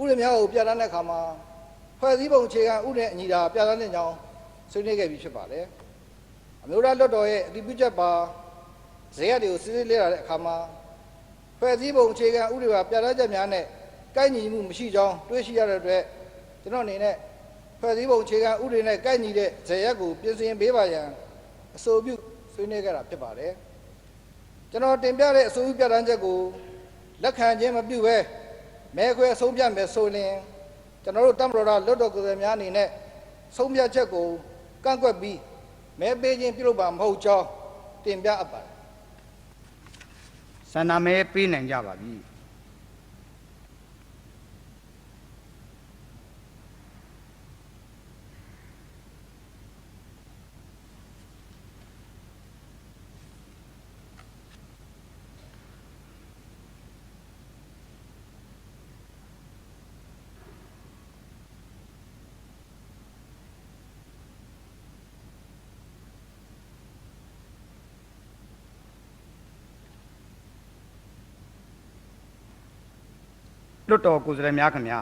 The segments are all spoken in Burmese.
ဥပဒေများကိုပြဋ္ဌာန်းတဲ့အခါမှာဖွဲ့စည်းပုံအခြေခံဥပဒေအညီတာပြဋ္ဌာန်းတဲ့ကြောင်းဆွေးနွေးခဲ့ပြီးဖြစ်ပါတယ်အမျိုးသားလွှတ်တော်ရဲ့အတည်ပြုချက်ပါဇေယျတွေကိုစစ်စစ်လေ့လာတဲ့အခါမှာဖွဲ့စည်းပုံအခြေခံဥပဒေပါပြဋ္ဌာန်းချက်များနဲ့ကိုက်ညီမှုမရှိကြောင်းတွေ့ရှိရတဲ့အတွက်ကျွန်တော်အနေနဲ့ဖွဲ့စည်းပုံအခြေခံဥပဒေနဲ့ကိုက်ညီတဲ့ဇေယျကိုပြင်ဆင်ပေးပါရန်အဆိုပြုဆွေးနွေးခဲ့တာဖြစ်ပါတယ်ကျွန်တော်တင်ပြတဲ့အဆိုပြုပြဋ္ဌာန်းချက်ကိုလက်ခံခြင်းမပြုဘဲ မဲခွဲဆုံးဖြတ်မယ်ဆိုရင်ကျွန်တော်တို့တမတော်တော်လွတ်တော်ကိုယ်စားလှယ်များအနေနဲ့ဆုံးဖြတ်ချက်ကိုကန့်ကွက်ပြီးမဲပေးခြင်းပြုလုပ်ပါမဟုတ်ကြောင်းတင်ပြအပ်ပါတယ်ဆန္ဒမဲပေးနိုင်ကြပါပြီ လွတ်တော်ကိုယ်စားလှယ်များခင်ဗျာ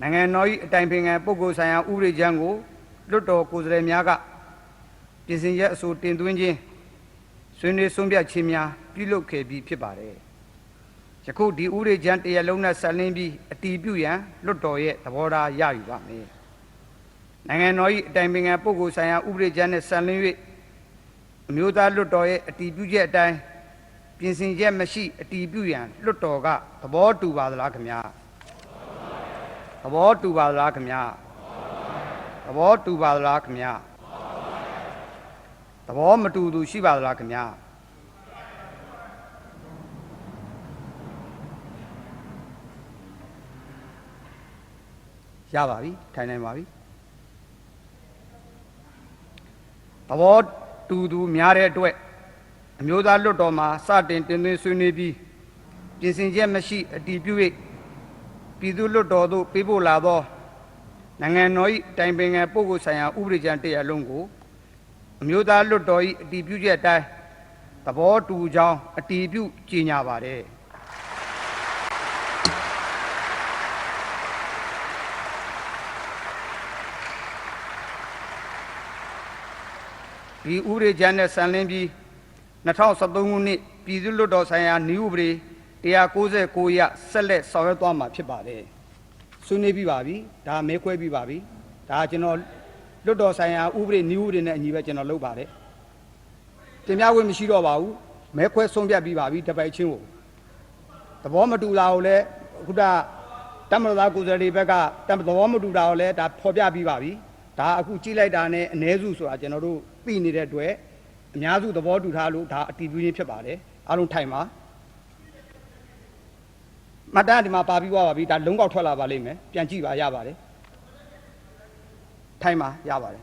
နိုင်ငံတော်၏အတိုင်ပင်ခံပုဂ္ဂိုလ်ဆိုင်ရာဥပဒေကြမ်းကိုလွတ်တော်ကိုယ်စားလှယ်များကပြင်ဆင်ချက်အဆိုတင်သွင်းခြင်းဆွေးနွေးဆုံးဖြတ်ခြင်းများပြုလုပ်ခဲ့ပြီးဖြစ်ပါတယ်ယခုဒီဥပဒေကြမ်းတရားလုံးနဲ့ဆက်လင်းပြီးအတည်ပြုရန်လွတ်တော်ရဲ့သဘောထားရယူပါမယ်နိုင်ငံတော်၏အတိုင်ပင်ခံပုဂ္ဂိုလ်ဆိုင်ရာဥပဒေကြမ်းနဲ့ဆက်လင်း၍အမျိုးသားလွတ်တော်ရဲ့အတည်ပြုချက်အတိုင်း ပြင်ဆင်ချက်မရှိအတီးပြုရန်လွတ်တော်ကသဘောတူပါသလားခင်ဗျာသဘောတူပါသလားခင်ဗျာသဘောတူပါသလားခင်ဗျာသဘောမတူသူရှိပါသလားခင်ဗျာရပါပြီထိုင်နိုင်ပါပြီသဘောတူသူများတဲ့အတွက် အမျိုးသားလွတ်တော်မှာစတင်တင်သွင်းဆွေးနွေးပြီးပြင်ဆင်ချက်မရှိအတည်ပြု၍ပြည်သူလွတ်တော်သို့ပေးပို့လာသောနိုင်ငံတော်၏တိုင်ပင်ခံပုဂ္ဂိုလ်ဆိုင်ရာဥပဒေကြမ်းတရားလုံးကိုအမျိုးသားလွတ်တော်၏အတည်ပြုချက်အတိုင်းသဘောတူကြောင်းအတည်ပြုကြေညာပါတယ်ဒီဥပဒေကြမ်းနဲ့ဆန်လင်းပြီး 2013ခုနှစ်ပြည်သူ့လွတ်တော်ဆိုင်ရာနည်းဥပဒေ196ရဆက်လက်ဆောင်ရွက်သွားမှာဖြစ်ပါတယ်။ဆွေးနွေးပြီးပါပြီ။ဒါမဲခွဲပြီးပါပြီ။ဒါကျွန်တော်လွတ်တော်ဆိုင်ရာဥပဒေနည်းဥပဒေနဲ့အညီပဲကျွန်တော်လုပ်ပါတယ်။တင်ပြခွင့်မရှိတော့ပါဘူး။မဲခွဲဆုံးဖြတ်ပြီးပါပြီတပိုက်ချင်းကိုသဘောမတူတာကိုလည်းအခုကတမန်တော်သားကိုယ်စားလှယ်တွေဘက်ကတသဘောမတူတာကိုလည်းဒါဖော်ပြပြီးပါပြီ။ဒါအခုကြည့်လိုက်တာနဲ့အ ਨੇ စုဆိုတာကျွန်တော်တို့သိနေတဲ့အတွက် အများစုသဘောတူထားလို့ဒါအတည်ပြုရင်းဖြစ်ပါတယ်အားလုံးထိုင်ပါမတ်တန်ဒီမှာပါပြီးသွားပါပြီဒါလုံးကောက်ထွက်လာပါလိမ့်မယ်ပြန်ကြည့်ပါရပါတယ်ထိုင်ပါရပါတယ်